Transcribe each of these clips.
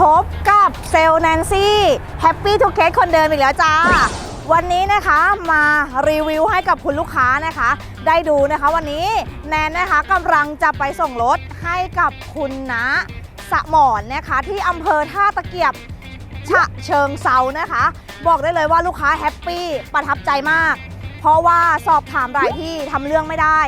พบกับเซลแนนซี่แฮปปี้ทุกเคสคนเดิมอีกแล้วจ้า วันนี้นะคะมารีวิวให้กับคุณลูกค้านะคะ ได้ดูนะคะวันนี้แนนนะคะกำลังจะไปส่งรถให้กับคุณนะสมอนนะคะที่อำเภอท่าตะเกียบฉะเชิงเซานะคะ บอกได้เลยว่าลูกค้าแฮปปี้ประทับใจมาก เพราะว่าสอบถามรายที่ทำเรื่องไม่ได้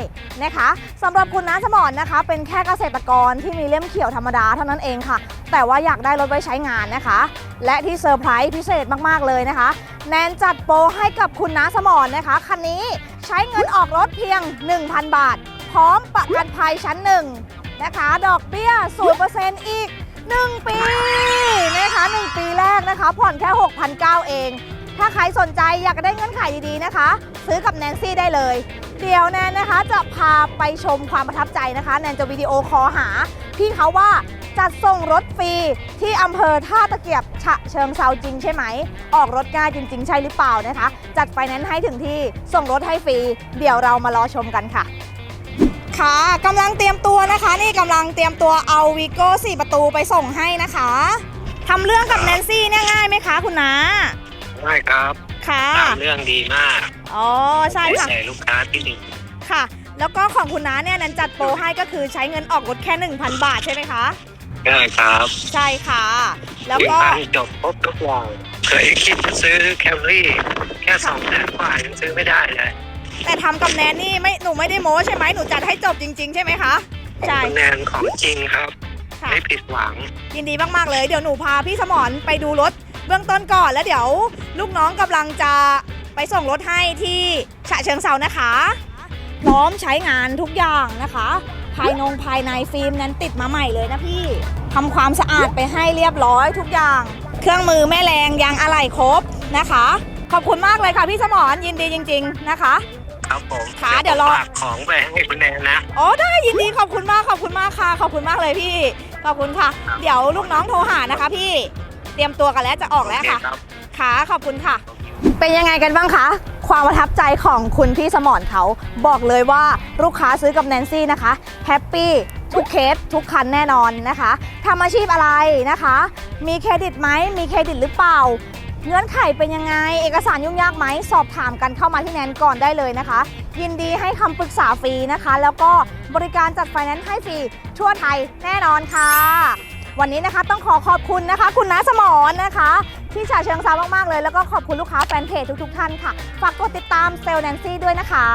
นะคะสำหรับคุณน้าสมอนนะคะ เป็นแค่เกษตรกรที่มีเล่มเขียวธรรมดาเท่านั้นเองค่ะ แต่ว่าอยากได้รถไว้ใช้งานนะคะ และที่เซอร์ไพรส์พิเศษมากๆเลยนะคะ แนนจัดโปรให้กับคุณน้าสมอนนะคะคันนี้ใช้เงินออกรถเพียง 1,000 บาท พร้อมประกันภัยชั้นหนึ่งนะคะ ดอกเบี้ย0%อีก 1 ปีนะคะ 1 ปีแรกนะคะ ผ่อนแค่ 6,900 เอง ถ้าใครสนใจอยากได้เงื่อนไขดีๆนะคะ ซื้อกับแนนซี่ได้เลย เดี๋ยวแนนนะคะจะพาไปชมความประทับใจนะคะ แนนจะวิดีโอคอลหา พี่เขาว่าจัดส่งรถฟรีที่อำเภอท่าตะเกียบฉะเชิงเซาจริงใช่ไหม ออกรถง่ายจริง ๆ ใช่หรือเปล่านะคะ จัดไฟแนนซ์ให้ถึงที่ส่งรถให้ฟรี เดี๋ยวเรามารอชมกันค่ะค่ะกำลังเตรียมตัวนะคะ นี่กำลังเตรียมตัวเอาวีโก้4ประตูไปส่งให้นะคะทำเรื่องกับแนนซี่เนี่ยง่ายไหมคะคุณน้า ใช่ครับค่ะตามเรื่องดีมากอ๋อใช่ค่ะใส่ลูกค้าที่ดีค่ะ แล้วก็ของคุณน้าเนี่ยแนันจัดโปรให้ก็คือใช้เงินออกรถแค่ 1,000 บาทใช่ไหมคะ ได้ครับใช่ค่ะ แล้วมีก็การจบครบทุกอย่างเคยคิดจะซื้อแคมรี่แค่สองแสนกว่ายังซื้อไม่ได้เลยแต่ทำกับแนนนี่ไม่หนูไม่ได้โม้ใช่ไหมหนูจัดให้จบจริง ๆ ใช่ไหมคะ ใช่คะแนนของจริงครับ ค่ะ ไม่ผิดหวัง ยินดีมากๆเลย เดี๋ยวหนูพาพี่สมรไปดูรถ เบื้องต้นก่อนแล้วเดี๋ยวลูกน้องกำลังจะไปส่งรถให้ที่ฉะเชิงเซานะคะ พร้อมใช้งานทุกอย่างนะคะ ภายนงภายในฟิล์มนั้นติดมาใหม่เลยนะพี่ทำความสะอาดไปให้เรียบร้อยทุกอย่าง เครื่องมือแม่แรงยางอะไหล่ครบนะคะ ขอบคุณมากเลยค่ะพี่สมรยินดีจริง ๆนะคะ ครับผมค่ะเดี๋ยวรอ ฝากของไปให้คุณแนนนะ อ๋อได้ยินดีขอบคุณมากขอบคุณมากค่ะ ขอบคุณมากเลยพี่ ขอบคุณค่ะ เดี๋ยวลูกน้องโทรหานะคะพี่ เตรียมตัวกันแล้วจะออกแล้วค่ะโอเครับ ค่ะ ขอบคุณค่ะ เป็นยังไงกันบ้างคะ ความประทับใจของคุณพี่สมรเขาบอกเลยว่าลูกค้าซื้อกับแนนซี่นะคะแฮปปี้ทุกเคสทุกคันแน่นอนนะคะทำอาชีพอะไรนะคะ มีเครดิตไหมมีเครดิตหรือเปล่า เงื่อนไขเป็นยังไง เอกสารยุ่งยากไหม สอบถามกันเข้ามาที่แนนก่อนได้เลยนะคะ ยินดีให้คำปรึกษาฟรีนะคะ แล้วก็บริการจัดไฟแนนซ์ให้ฟรีทั่วไทยแน่นอนค่ะ วันนี้นะคะต้องขอขอบคุณนะคะ คุณน้าสมอนนะคะ ที่ฉาเชิงซามากๆเลย แล้วก็ขอบคุณลูกค้าแฟนเพจทุกๆท่านค่ะ ฝากกดติดตามเซลแนนซี่ด้วยนะคะ